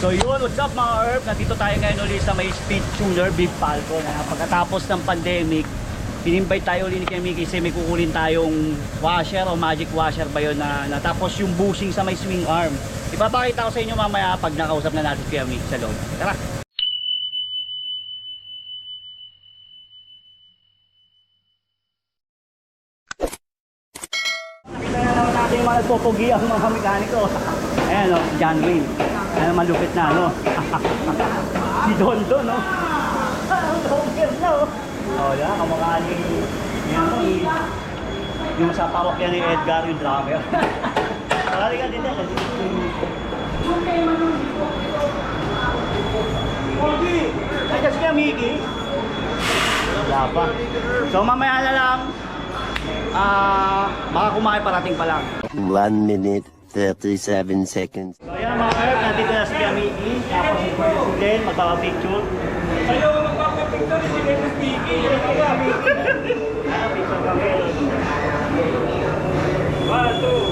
So yun, what's up mga Herb? Nandito tayo ngayon ulit sa may speed tuner, Big Falcon. Ah, pagkatapos ng pandemic, in-invite tayo ulit ni Mickey kasi may kukunin tayong washer o magic washer ba yun na natapos yung bushing sa may swing arm. Ipapakita ko sa inyo mamaya pag nakausap na natin si Mickey sa loob. Tara! Nakita na naman natin yung mga nagpopogi ang mga mekaniko. Ayan o, si John Wayne. Ayan, malupit na, no? si Don Don, no? Ang donger na, oh. Oh, yan, kamukha ni... Yan, ni... Yung sa parokya ni Edgar, yung drummer. Marami ka din yan. Pogi! Ay, kasi kaya Mickey. Wala pa. So, mamaya na lang, Ah, baka kumain parating pa lang. One minute, 37 seconds. So ayan mga Herb, nandito na si Kamiki. Tapos si si Len, magpapapicture. Ayaw magpapapicture, si Len is Miki. Ano, picture kami. One, two.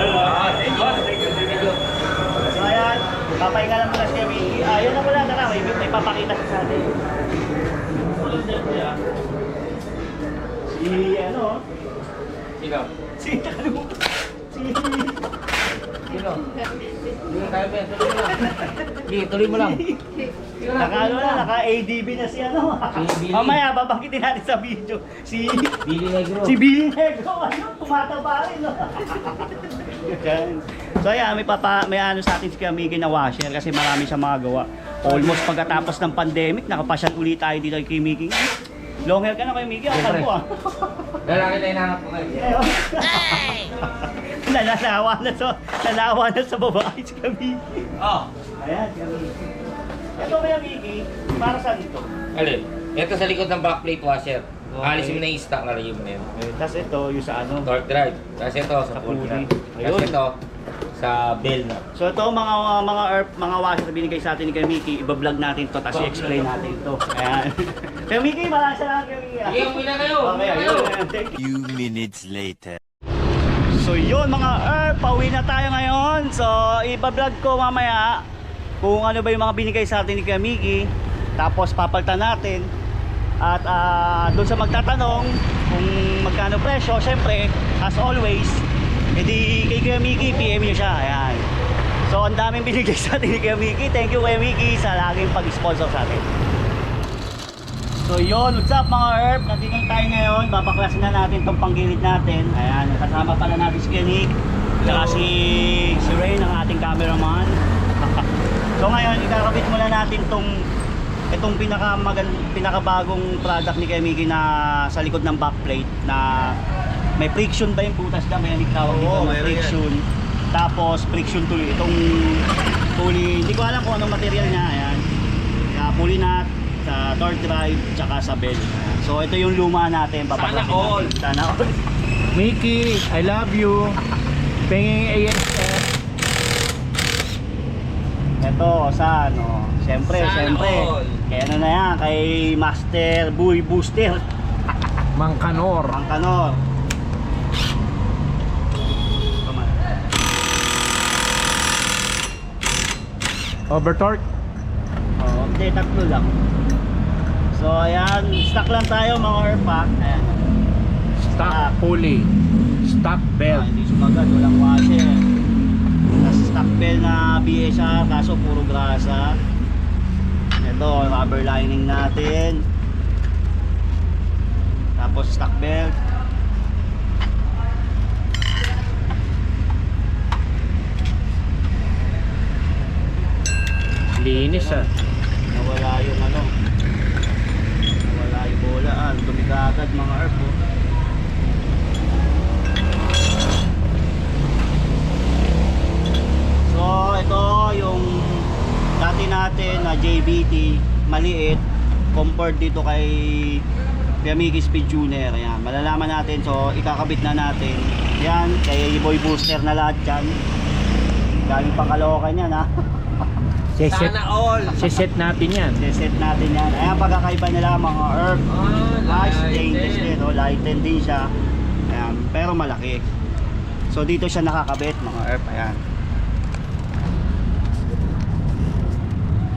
Hello. So ayan, papahinga lang muna si Kamiki. Ah, yun na pala, tara, may, may papakita siya sa atin. Si ano, Sino? Sino? Hindi mo kaya Ben, tuloy mo lang. Sige, tuloy mo lang. Naka ano na, naka ADB na si ano. Billy. Mamaya babangkitin natin sa video. Si Billy Negro. si Billy Negro, ano, tumataba rin, no? Yan. so ayan, may papa, may ano sa atin si Kamigi na washer kasi marami siyang mga gawa. Almost pagkatapos ng pandemic, nakapasyal ulit tayo dito kay Miki. Long hair ka na kay Miki, ang kalbo ah. Lalaki tayo nahanap ko kayo. Nalalawa na sa, nalawa na sa babae si Kamigi. Oh. Ayan, si Kamigi. Ito kaya Miki, para sa dito. Alin? Ito sa likod ng backplate washer. Okay. Alisin mo na yung stock, na yun. Tapos ito, yung sa ano. Torque drive. Tapos ito sa Sa pulley. Tapos ito sa bell nut. So ito mga mga earth, mga washer na binigay sa atin ni Kuya Mickey, iba-vlog natin to tapos i-explain natin to. Ayan. Kuya Mickey, maraming salamat Kuya Mickey. ah. Sige, umuwi na kayo. Okay, Umuwi na ayun. kayo. Thank you. Few minutes later. So yun mga earth, pauwi na tayo ngayon. So iba-vlog ko mamaya kung ano ba yung mga binigay sa atin ni Kuya Mickey. Tapos papalitan natin. At ah, doon sa magtatanong kung magkano presyo, syempre, as always, edi kay Kuya Mickey, PM nyo siya. Ayan. So ang daming binigay sa atin ni Kuya Mickey. Thank you Kuya Mickey sa laging pag-sponsor sa atin. So yun, what's up mga Herb? Nandito tayo ngayon, babaklasin na natin tong panggilid natin. Ayan, kasama pala natin si Kenik, saka si, si Ray, ang ating cameraman. so ngayon, ikakabit muna natin tong itong pinaka pinakabagong product ni Kemiki na sa likod ng backplate na may friction ba yung butas na may tawag dito na mayroon yan. friction. Tapos friction tuloy itong pulley, hindi ko alam kung anong material niya. Ayan. Kaya pulley nut, sa torque drive, tsaka sa. Ayan. So ito yung luma natin, papaklasin Sana all. natin. Sana all. Mickey, I love you. Penging ASF. Ito, sa ano, siyempre, Sana siyempre. all. Kaya ano na yan, kay Master Boy Booster. Mangkanor. Ang kanor. Overtorque. Oo, hindi, tatlo lang. So, ayan, stock lang tayo mga airpack. Ayan. Stock pulley. Stock Ah, belt. hindi sumagat, walang washer. Tapos stock bell na BSR, kaso puro grasa. Ito, rubber lining natin. Tapos stock belt. Linis ah. Nawala yung ano. Nawala yung bola. Ah, dumi agad mga herb. Oh. So, ito yung dati natin na JBT maliit compared dito kay Yamiki Speed Tuner. Ayan, malalaman natin. So, ikakabit na natin. Yan, kay Boy Booster na lahat yan. Galing pa Caloocan yan ha. Siset, Sana all. siset natin yan. Siset natin yan. Ayan, pagkakaiba nila mga herb. Ah, Ash, lighten. din. O, lighten din siya. Ayan, pero malaki. So, dito siya nakakabit, mga herb. Ayan.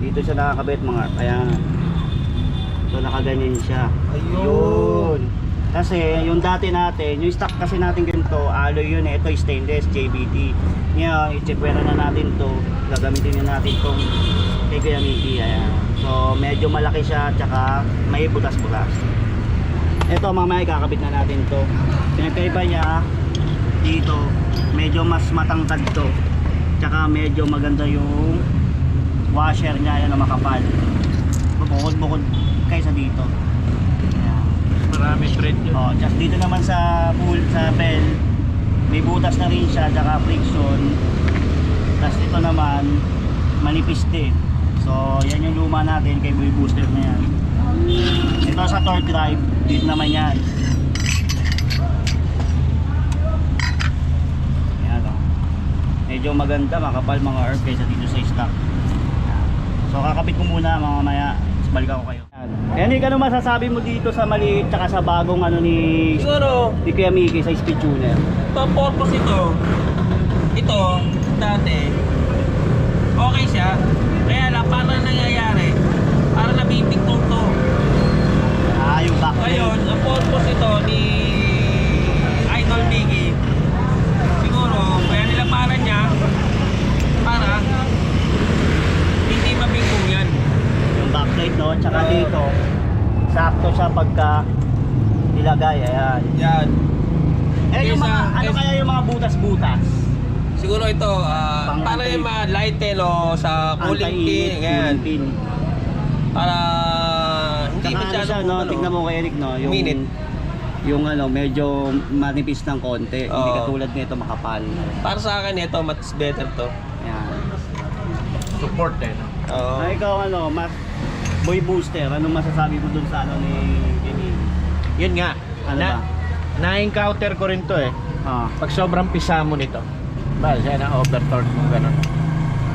Dito siya nakakabit, mga herb. Ayan. So, nakaganyan siya. Ayun. Ayun. Kasi yung dati natin, yung stock kasi natin ganito, alloy yun eh. Ito stainless, JBT. Ngayon, i-checkweran na natin to. Gagamitin na natin tong kay Kuya Mickey. Ayan. So medyo malaki siya, tsaka may butas-butas. Ito mamaya kakabit na natin to. Pinagkaiba niya dito, medyo mas matangkad to. Tsaka medyo maganda yung washer niya yan na makapal. Bukod-bukod kaysa dito. Marami thread yun. Oh, just dito naman sa pool, sa bell, may butas na rin siya, tsaka friction. Tapos ito naman, manipis din. So, yan yung luma natin kay Boy Booster na yan. Ito sa torque drive, dito naman yan. Yan o. Medyo maganda, makapal mga herb kaysa dito sa stock. So, kakapit ko muna mga maya. Balik ako kayo. Yan. Yannick, ano masasabi mo dito sa maliit tsaka sa bagong ano ni Siguro, ni Kuya Mickey sa speed tuner? ito purpose ito. Ito, dati, okay siya. Kaya lang, paano nangyayari? Parang nabibigtong to. Ah, yung back Ngayon, ang purpose ito ni Idol Biggie, siguro, kaya nila para niya, para hindi mabingkong yan. yung no, tsaka Oo. dito sakto siya pagka nilagay, ayan. Yan. Eh yung mga, ano kaysa- kaya yung mga butas-butas? Siguro ito, ah, Pang- para yung mga lighten o sa cooling pin, Anti-init, ganyan. cooling pin. Para hindi Tsaka ano masyado siya, no, tignan mo kay Eric, no, yung, Minute. yung ano, medyo manipis ng konti. Hindi Oo. katulad nito makapal. Para sa akin ito, much better to. Ayan. Support eh. No? Oo. Ah, ikaw ano, mas boy booster, anong masasabi mo dun sa ano ni Jimmy? Yun nga. Ano na, ba? Na-encounter ko rin to eh. Ah, Pag sobrang pisa mo nito. Ba, siya na overtorque mo gano'n.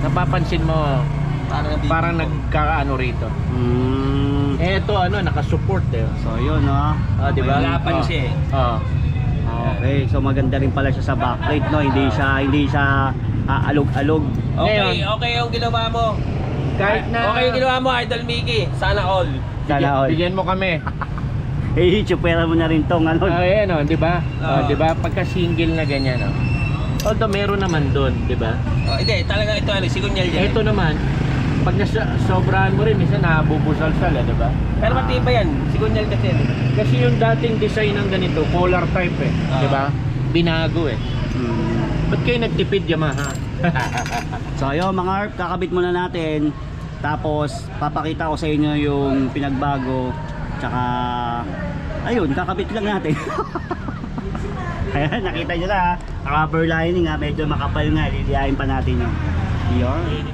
Napapansin mo, Parang, parang nagkakaano rito. mm, Eh, ito ano, nakasupport eh. so yun, no? Ah, di ba? Lapan Oh. siya eh. Oo. Okay, so maganda rin pala siya sa backlight, no? Hindi siya hindi siya ah, alog-alog. Okay, Ngayon, okay yung ginawa mo. Kahit na... Okay ginawa mo, Idol Mickey. Sana all. Sana all. Bigyan mo kami. Eh, chupera mo na rin tong ano. Ah, ayan oh, 'di ba? Oh, Oo. 'di ba? Pagka single na ganyan oh. Although meron naman doon, 'di ba? Oh, hindi, talaga ito ano, sigunyal yan. Ito naman, pag nasa sobrahan mo rin, minsan nabubusal-sal, eh, 'di ba? Pero matibay yan, sigunyal kasi yan. Kasi yung dating design ng ganito, polar type eh, Ah. 'di ba? Binago eh. Hmm. Ba't kayo nagtipid Yamaha? So ayun mga herb, kakabit muna natin. Tapos papakita ko sa inyo yung pinagbago. Tsaka ayun, kakabit lang natin. Ayan, nakita nyo na ha. Rubber lining ha, medyo makapal nga. Liliyahin pa natin yun. Yun.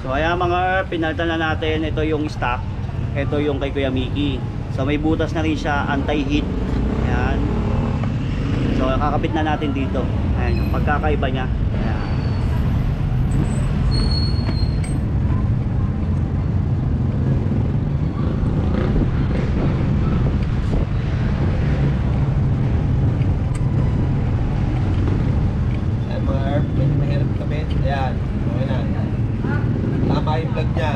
So ayan mga herb, pinaltan na natin. Ito yung stock. Ito yung kay Kuya Mickey. So may butas na rin siya, anti-heat. Ayan. So kakabit na natin dito. Ayan, pagkakaiba niya. Ayan. Ayan mga herb, medyo mahirap kami. Ayan, okay na. Tama yung plug niya.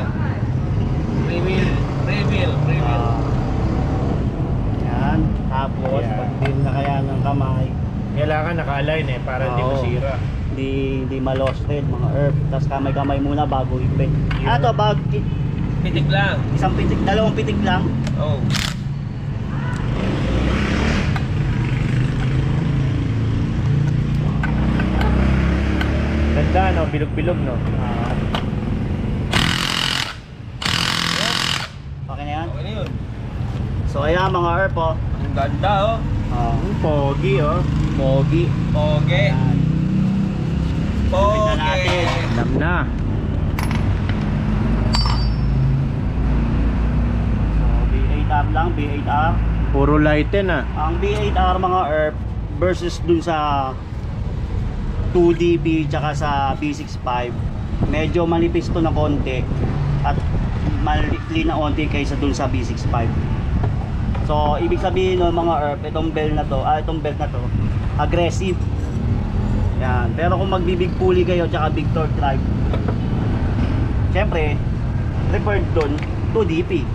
Reveal, reveal, reveal. Ah. yan. Tapos, Yan. pag din na kaya ng kamay, Kailangan naka-align eh, para hindi Oo. masira. hindi, hindi ma-losted mga herb. Tapos kamay-kamay muna bago ipit. Ah, to, bag, Pitik lang. isang pitik, dalawang pitik lang. Oh. Ganda no, bilog-bilog no. Ah. okay na yan? Okay na yun. So, ayan mga herb, oh. Ganda oh. Ang pogi oh. pogi. Pogi. Ayan. Pogi. Natin. Alam na. So, B8R lang, B8R. Puro lighten ah. Ang B8R mga herb versus dun sa 2DB tsaka sa B65 medyo manipis to na konti at malikli na konti kaysa dun sa B65 so ibig sabihin no mga herb itong belt na to ah itong belt na to aggressive yan pero kung magbibig pulley kayo tsaka big torque drive syempre referred doon, 2DP.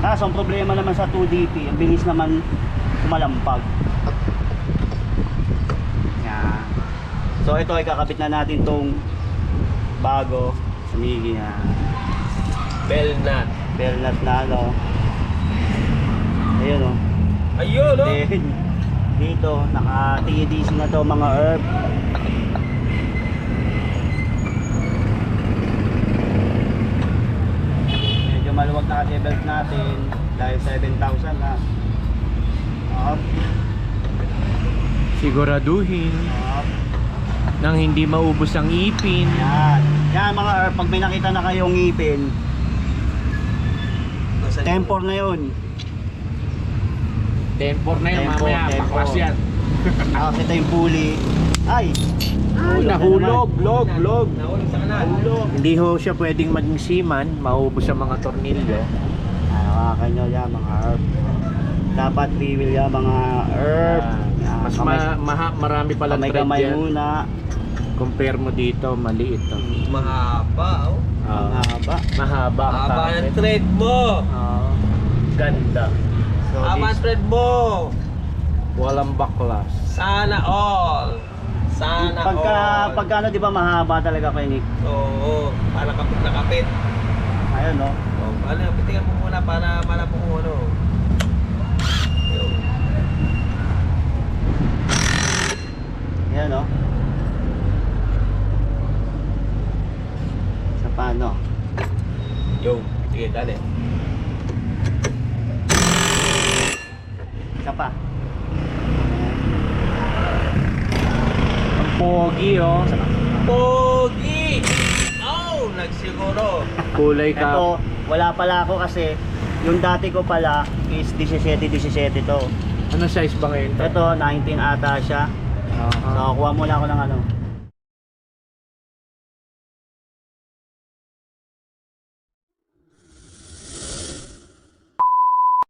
Kaso ang problema naman sa 2DP, ang bilis naman kumalampag. Yan. So ito ay kakabit na natin tong bago. Sumigi na. Bell nut. Bell nut na ano. Ayun o. Ayun, no? Then, dito, naka-TDC na to mga herb. Medyo maluwag na kasi belt natin dahil 7,000 na. Up, Siguraduhin up. nang hindi maubos ang ipin. Yan. Yan mga herb, pag may nakita na kayong ngipin, tempor na yun. Tempor na yun, Tempor, mamaya. tempor. Baklas yan. Nakakita yung pulley. Ay! Ay, na nahulog, log, log. Nahulog sa kanal. Hindi ho siya pwedeng maging seaman, maubos ang mga tornilyo. Hawakan nyo yan mga herb. Dapat reveal yan mga herb. Yan, Mas kamay, ma- maha- marami pala kamay, thread kamay yan. muna. Compare mo dito, maliit to. Mahaba, oh. Ang Ah, haba. mahaba ang Haba ng target. thread mo. Ah, ganda. So, thread mo. Walang baklas. Sana all. Sana pagka, all. pagka ano, di ba mahaba talaga kayo Nick? Oo, para kapit na kapit. Ayun no. Oh, ano, pitingan mo muna para malapong kung ano. Yun. Ayan no. Sa paano? Yo, sige, dali. Isa pa. Ang pogi oh. Pogi! Oh, nagsiguro. Kulay ka. Ito, wala pala ako kasi yung dati ko pala is 17-17 to. Ano size ba ngayon? to? Ito, 19 ata siya. Ah, So, kuha muna ako ng ano,